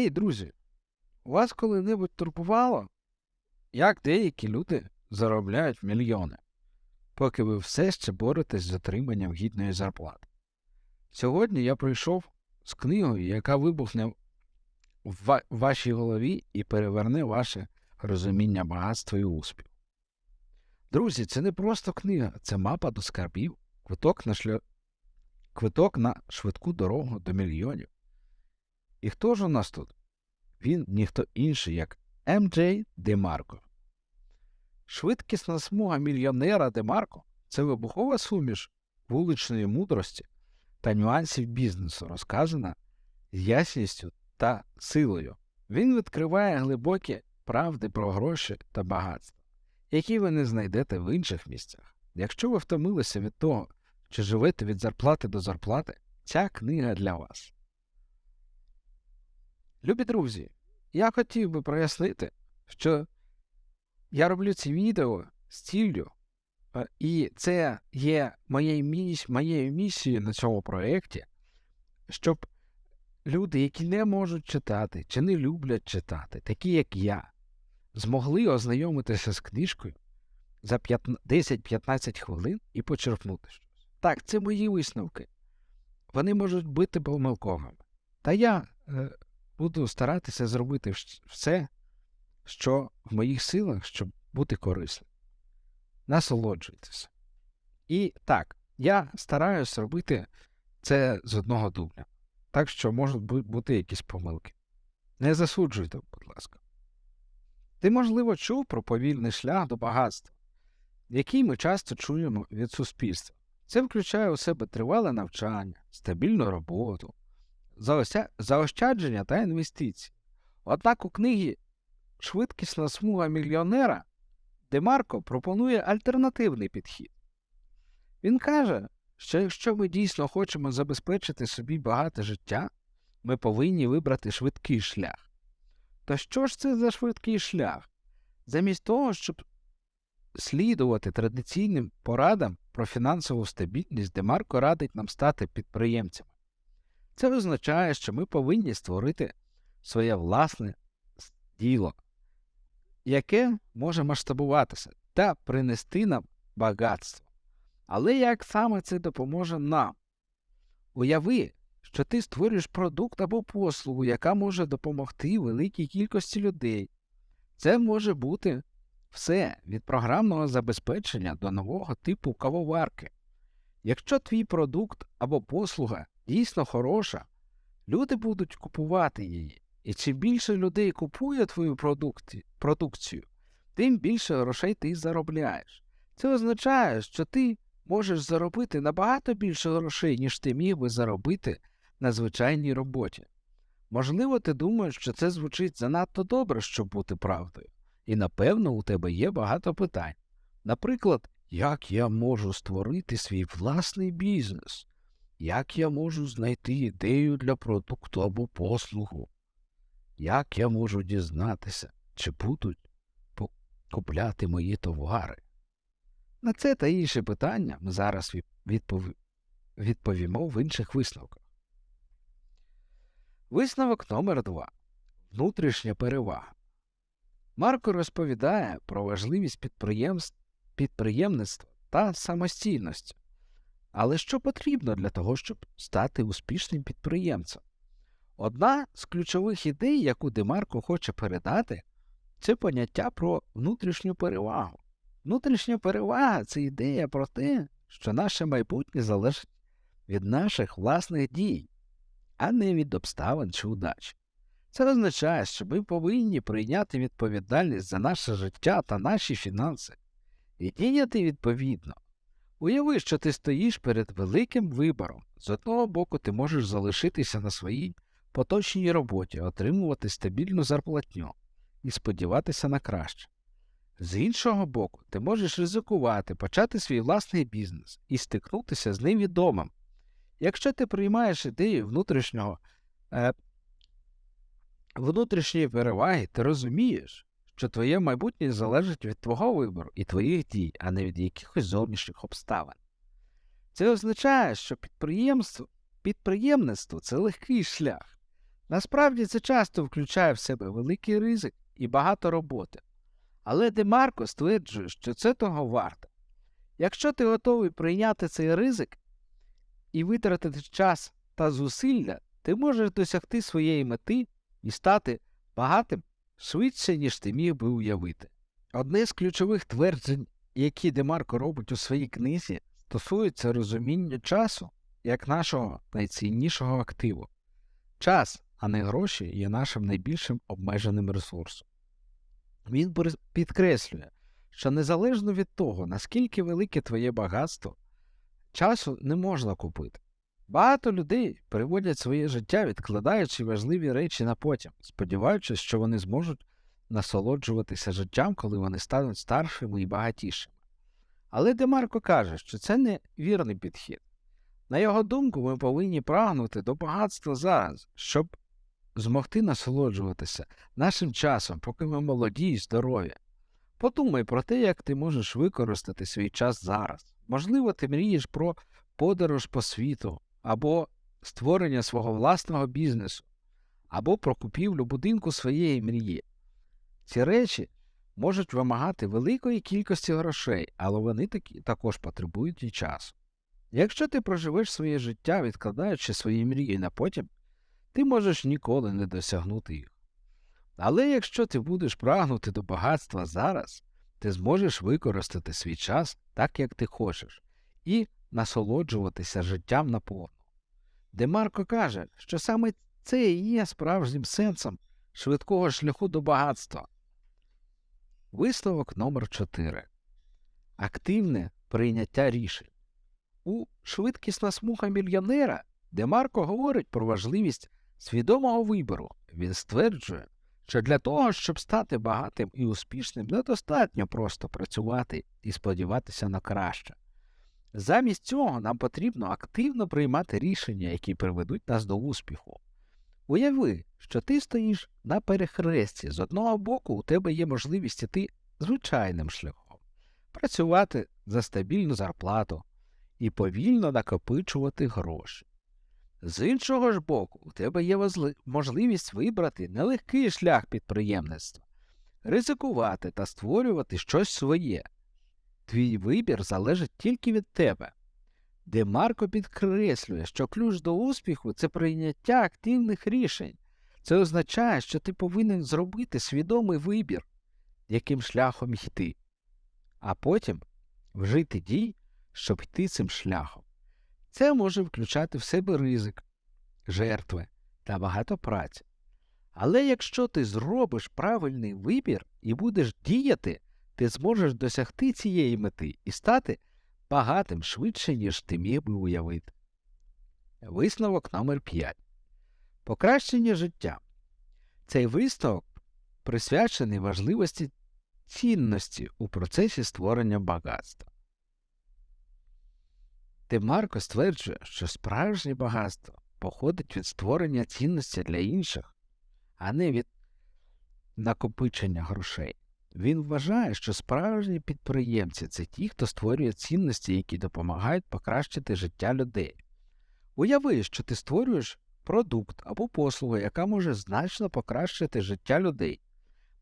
Ей, друзі, вас коли-небудь турбувало, як деякі люди заробляють мільйони, поки ви все ще боретесь з отриманням гідної зарплати. Сьогодні я прийшов з книгою, яка вибухне в вашій голові і переверне ваше розуміння багатства і успіху. Друзі, це не просто книга, це мапа до скарбів, квиток на, шля... квиток на швидку дорогу до мільйонів. І хто ж у нас тут? Він ніхто інший, як М.Джей Демарко. Швидкісна смуга мільйонера Демарко це вибухова суміш вуличної мудрості та нюансів бізнесу, розказана з ясністю та силою. Він відкриває глибокі правди про гроші та багатство, які ви не знайдете в інших місцях. Якщо ви втомилися від того, чи живете від зарплати до зарплати, ця книга для вас. Любі друзі, я хотів би прояснити, що я роблю ці відео з ціллю, і це є моєю, міс... моєю місією на цьому проєкті, щоб люди, які не можуть читати чи не люблять читати, такі як я, змогли ознайомитися з книжкою за 10-15 хвилин і почерпнути щось. Так, це мої висновки. Вони можуть бути помилковими. Та я е, буду старатися зробити все, що в моїх силах, щоб бути корисним. Насолоджуйтеся. І так, я стараюсь робити це з одного дубля. Так що можуть бути якісь помилки. Не засуджуйте, будь ласка. Ти, можливо, чув про повільний шлях до багатства, який ми часто чуємо від суспільства. Це включає у себе тривале навчання, стабільну роботу, заощадження та інвестиції. Однак у книгі Швидкісна смуга мільйонера Демарко пропонує альтернативний підхід. Він каже, що якщо ми дійсно хочемо забезпечити собі багате життя, ми повинні вибрати швидкий шлях. То що ж це за швидкий шлях? Замість того, щоб слідувати традиційним порадам про фінансову стабільність, Демарко радить нам стати підприємцями. Це означає, що ми повинні створити своє власне діло, яке може масштабуватися та принести нам багатство. Але як саме це допоможе нам? Уяви, що ти створюєш продукт або послугу, яка може допомогти великій кількості людей. Це може бути все від програмного забезпечення до нового типу кавоварки. Якщо твій продукт або послуга дійсно хороша, люди будуть купувати її. І чим більше людей купує твою продукцію, тим більше грошей ти заробляєш. Це означає, що ти можеш заробити набагато більше грошей, ніж ти міг би заробити на звичайній роботі. Можливо, ти думаєш, що це звучить занадто добре, щоб бути правдою, і напевно у тебе є багато питань. Наприклад, як я можу створити свій власний бізнес? Як я можу знайти ідею для продукту або послугу? Як я можу дізнатися, чи будуть купляти мої товари? На це та інші питання ми зараз відпов- відповімо в інших висновках. Висновок номер 2 Внутрішня перевага. Марко розповідає про важливість підприємств, підприємництва та самостійності. Але що потрібно для того, щоб стати успішним підприємцем? Одна з ключових ідей, яку Демарко хоче передати, це поняття про внутрішню перевагу. Внутрішня перевага це ідея про те, що наше майбутнє залежить від наших власних дій, а не від обставин чи удачі. Це означає, що ми повинні прийняти відповідальність за наше життя та наші фінанси і діяти відповідно. Уяви, що ти стоїш перед великим вибором. З одного боку, ти можеш залишитися на своїй поточній роботі, отримувати стабільну зарплатню і сподіватися на краще. З іншого боку, ти можеш ризикувати, почати свій власний бізнес і стикнутися з невідомим. Якщо ти приймаєш ідею внутрішнього, е, внутрішньої переваги, ти розумієш, що твоє майбутнє залежить від твого вибору і твоїх дій, а не від якихось зовнішніх обставин. Це означає, що підприємство, підприємництво це легкий шлях. Насправді це часто включає в себе великий ризик і багато роботи. Але Демарко стверджує, що це того варто. Якщо ти готовий прийняти цей ризик і витратити час та зусилля, ти можеш досягти своєї мети і стати багатим швидше, ніж ти міг би уявити. Одне з ключових тверджень, які Демарко робить у своїй книзі, стосується розуміння часу як нашого найціннішого активу. Час, а не гроші, є нашим найбільшим обмеженим ресурсом. Він підкреслює, що незалежно від того, наскільки велике твоє багатство, часу не можна купити. Багато людей переводять своє життя, відкладаючи важливі речі на потім, сподіваючись, що вони зможуть насолоджуватися життям, коли вони стануть старшими і багатішими. Але Демарко каже, що це не вірний підхід. На його думку, ми повинні прагнути до багатства зараз, щоб змогти насолоджуватися нашим часом, поки ми молоді і здорові. Подумай про те, як ти можеш використати свій час зараз. Можливо, ти мрієш про подорож по світу, або створення свого власного бізнесу, або про купівлю будинку своєї мрії. Ці речі можуть вимагати великої кількості грошей, але вони такі також потребують і часу. Якщо ти проживеш своє життя, відкладаючи свої мрії на потім, ти можеш ніколи не досягнути їх. Але якщо ти будеш прагнути до багатства зараз, ти зможеш використати свій час так, як ти хочеш, і насолоджуватися життям наповну. Демарко каже, що саме це і є справжнім сенсом швидкого шляху до багатства. Висновок номер 4 Активне прийняття рішень. У швидкісна смуга мільйонера Демарко говорить про важливість свідомого вибору. Він стверджує, що для того, щоб стати багатим і успішним, недостатньо просто працювати і сподіватися на краще. Замість цього нам потрібно активно приймати рішення, які приведуть нас до успіху. Уяви, що ти стоїш на перехресті. З одного боку, у тебе є можливість іти звичайним шляхом, працювати за стабільну зарплату і повільно накопичувати гроші. З іншого ж боку, у тебе є можливість вибрати нелегкий шлях підприємництва, ризикувати та створювати щось своє. Твій вибір залежить тільки від тебе. Демарко підкреслює, що ключ до успіху це прийняття активних рішень. Це означає, що ти повинен зробити свідомий вибір, яким шляхом йти, а потім вжити дій, щоб йти цим шляхом. Це може включати в себе ризик, жертви та багато праці. Але якщо ти зробиш правильний вибір і будеш діяти, ти зможеш досягти цієї мети і стати багатим швидше, ніж ти міг би уявити. Висновок номер 5 Покращення життя. Цей висновок присвячений важливості цінності у процесі створення багатства. Демарко стверджує, що справжнє багатство походить від створення цінності для інших, а не від накопичення грошей. Він вважає, що справжні підприємці це ті, хто створює цінності, які допомагають покращити життя людей. Уяви, що ти створюєш продукт або послугу, яка може значно покращити життя людей.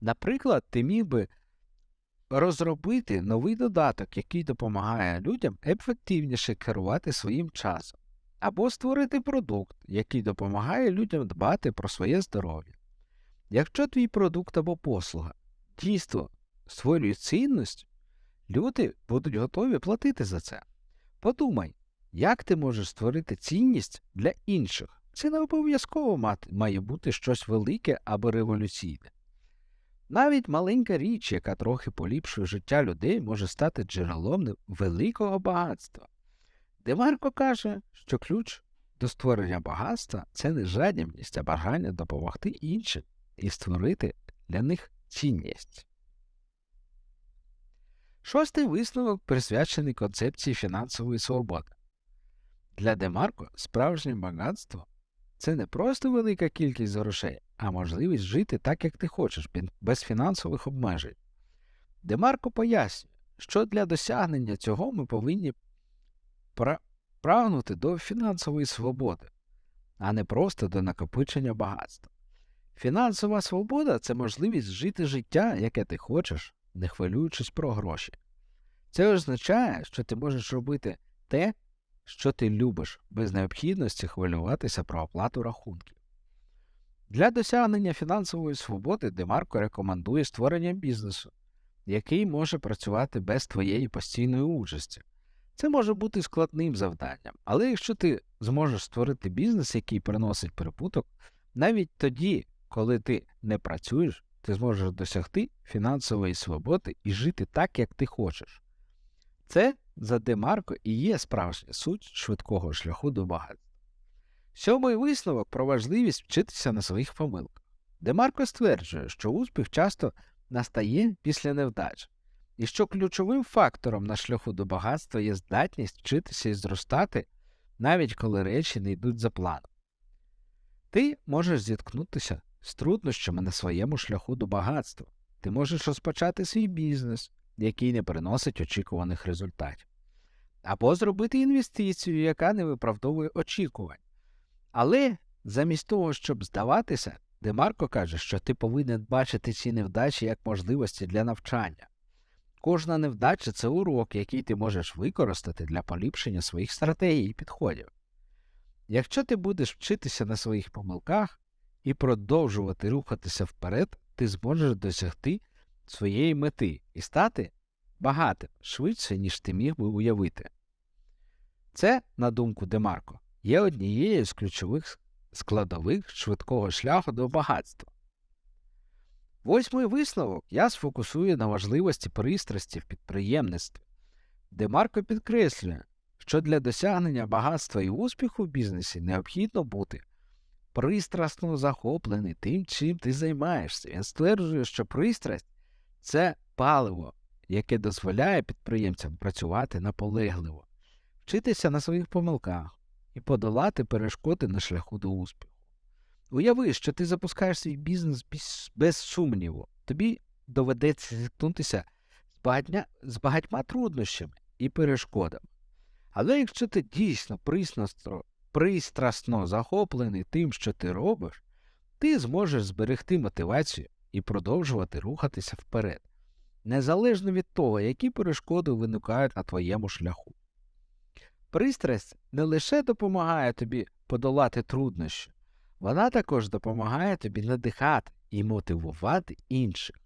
Наприклад, ти міг би розробити новий додаток, який допомагає людям ефективніше керувати своїм часом, або створити продукт, який допомагає людям дбати про своє здоров'я. Якщо твій продукт або послуга дійсно створює цінність, люди будуть готові платити за це. Подумай, як ти можеш створити цінність для інших. Це не обов'язково має бути щось велике або революційне. Навіть маленька річ, яка трохи поліпшує життя людей, може стати джерелом великого багатства. Демарко каже, що ключ до створення багатства це не жадібність, а бажання допомогти іншим і створити для них цінність. Шостий висновок присвячений концепції фінансової свободи. Для Демарко справжнє багатство це не просто велика кількість грошей, а можливість жити так, як ти хочеш, без фінансових обмежень. Демарко пояснює, що для досягнення цього ми повинні пра- прагнути до фінансової свободи. а не просто до накопичення багатства. Фінансова свобода це можливість жити життя, яке ти хочеш, не хвилюючись про гроші. Це означає, що ти можеш робити те, що ти любиш, без необхідності хвилюватися про оплату рахунків. Для досягнення фінансової свободи Демарко рекомендує створення бізнесу, який може працювати без твоєї постійної участі. Це може бути складним завданням, але якщо ти зможеш створити бізнес, який приносить прибуток, навіть тоді, коли ти не працюєш, ти зможеш досягти фінансової свободи і жити так, як ти хочеш. Це за Демарко і є справжня суть швидкого шляху до багатства. Сьомий висновок про важливість вчитися на своїх помилках. Демарко стверджує, що успіх часто настає після невдач, і що ключовим фактором на шляху до багатства є здатність вчитися і зростати, навіть коли речі не йдуть за планом. Ти можеш зіткнутися з труднощами на своєму шляху до багатства. Ти можеш розпочати свій бізнес, який не приносить очікуваних результатів, або зробити інвестицію, яка не виправдовує очікувань. Але замість того, щоб здаватися, Демарко каже, що ти повинен бачити ці невдачі як можливості для навчання. Кожна невдача це урок, який ти можеш використати для поліпшення своїх стратегій і підходів. Якщо ти будеш вчитися на своїх помилках і продовжувати рухатися вперед, ти зможеш досягти своєї мети і стати багатим швидше, ніж ти міг би уявити. Це, на думку Демарко, є однією з ключових складових швидкого шляху до багатства. Восьмий висновок я сфокусую на важливості пристрасті в підприємництві, Демарко підкреслює, що для досягнення багатства і успіху в бізнесі необхідно бути пристрасно захоплений тим, чим ти займаєшся. Він стверджує, що пристрасть це паливо, яке дозволяє підприємцям працювати наполегливо, вчитися на своїх помилках і подолати перешкоди на шляху до успіху. Уяви, що ти запускаєш свій бізнес без, сумніву, тобі доведеться зіткнутися з багатьма труднощами і перешкодами. Але якщо ти дійсно пристрасно, пристрасно захоплений тим, що ти робиш, ти зможеш зберегти мотивацію і продовжувати рухатися вперед, незалежно від того, які перешкоди виникають на твоєму шляху. Пристрасть не лише допомагає тобі подолати труднощі, вона також допомагає тобі надихати і мотивувати інших.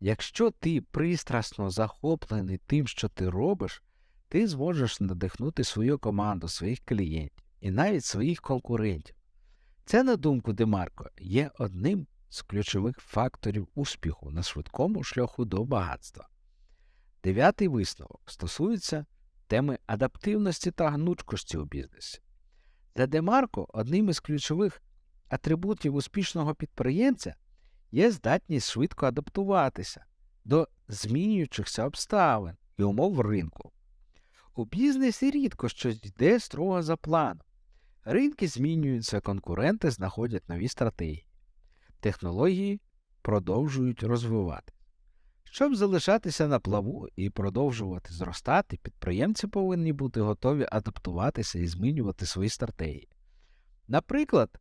Якщо ти пристрасно захоплений тим, що ти робиш, ти зможеш надихнути свою команду, своїх клієнтів і навіть своїх конкурентів. Це, на думку Демарко, є одним з ключових факторів успіху на швидкому шляху до багатства. Дев'ятий висновок стосується теми адаптивності та гнучкості у бізнесі. Для Демарко одним із ключових атрибутів успішного підприємця є здатність швидко адаптуватися до змінюючихся обставин і умов ринку. У бізнесі рідко щось йде строго за планом. Ринки змінюються, конкуренти знаходять нові стратегії, технології продовжують розвивати. Щоб залишатися на плаву і продовжувати зростати, підприємці повинні бути готові адаптуватися і змінювати свої стратегії. Наприклад,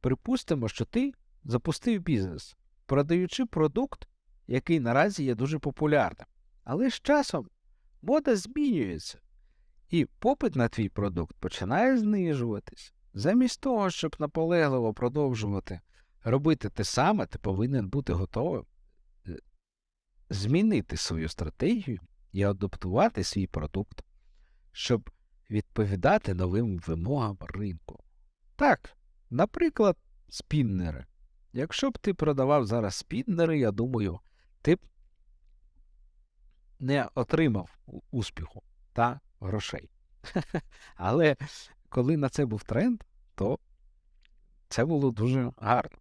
припустимо, що ти запустив бізнес, продаючи продукт, який наразі є дуже популярним, але з часом мода змінюється, і попит на твій продукт починає знижуватись. Замість того, щоб наполегливо продовжувати робити те саме, ти повинен бути готовим е, змінити свою стратегію і адаптувати свій продукт, щоб відповідати новим вимогам ринку. Так, наприклад, спіннери. Якщо б ти продавав зараз спіннери, я думаю, ти б не отримав успіху та грошей. Але коли на це був тренд, то це було дуже гарно.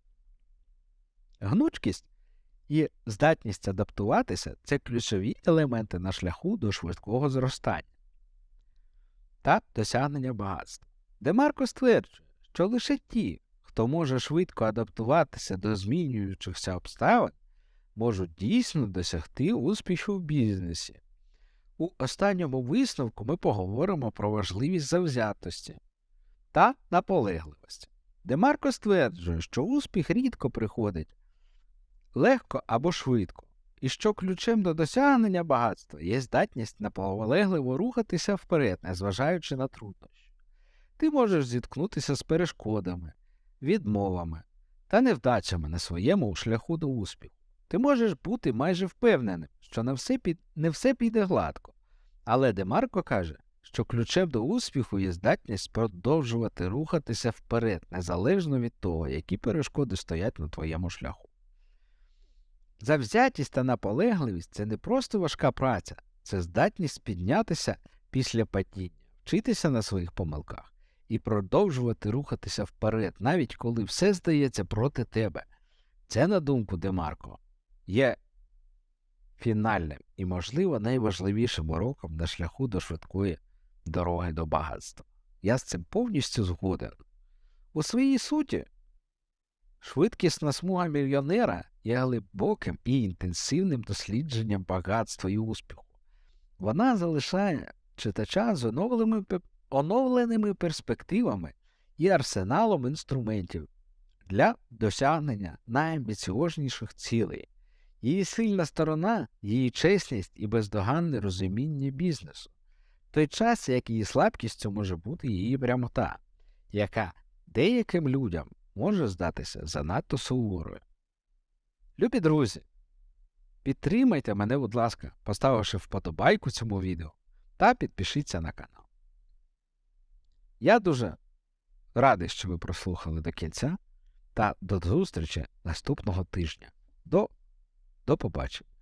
Гнучкість і здатність адаптуватися це ключові елементи на шляху до швидкого зростання та досягнення багатства. Демарко стверджує, що лише ті, хто може швидко адаптуватися до змінюючихся обставин, можуть дійсно досягти успіху в бізнесі. У останньому висновку ми поговоримо про важливість завзятості. та наполегливості. Демарко стверджує, що успіх рідко приходить легко або швидко, і що ключем до досягнення багатства є здатність наполегливо рухатися вперед, незважаючи на труднощі. Ти можеш зіткнутися з перешкодами, відмовами та невдачами на своєму шляху до успіху. Ти можеш бути майже впевненим, що не все, під... не все піде гладко. Але Демарко каже, що ключем до успіху є здатність продовжувати рухатися вперед, незалежно від того, які перешкоди стоять на твоєму шляху. Завзятість та наполегливість це не просто важка праця, це здатність піднятися після падіння, вчитися на своїх помилках і продовжувати рухатися вперед, навіть коли все здається проти тебе. Це, на думку Демарко, є фінальним і, можливо, найважливішим уроком на шляху до швидкої дороги до багатства. Я з цим повністю згоден. У своїй суті, швидкісна смуга мільйонера є глибоким і інтенсивним дослідженням багатства і успіху. Вона залишає читача з оновленими, оновленими перспективами і арсеналом інструментів для досягнення найамбіціозніших цілей. Її сильна сторона, її чесність і бездоганне розуміння бізнесу, в той час, як її слабкістю може бути її прямота, яка деяким людям може здатися занадто суворою. Любі друзі, підтримайте мене, будь ласка, поставивши вподобайку цьому відео та підпишіться на канал. Я дуже радий, що ви прослухали до кінця та до зустрічі наступного тижня. До, до побачення.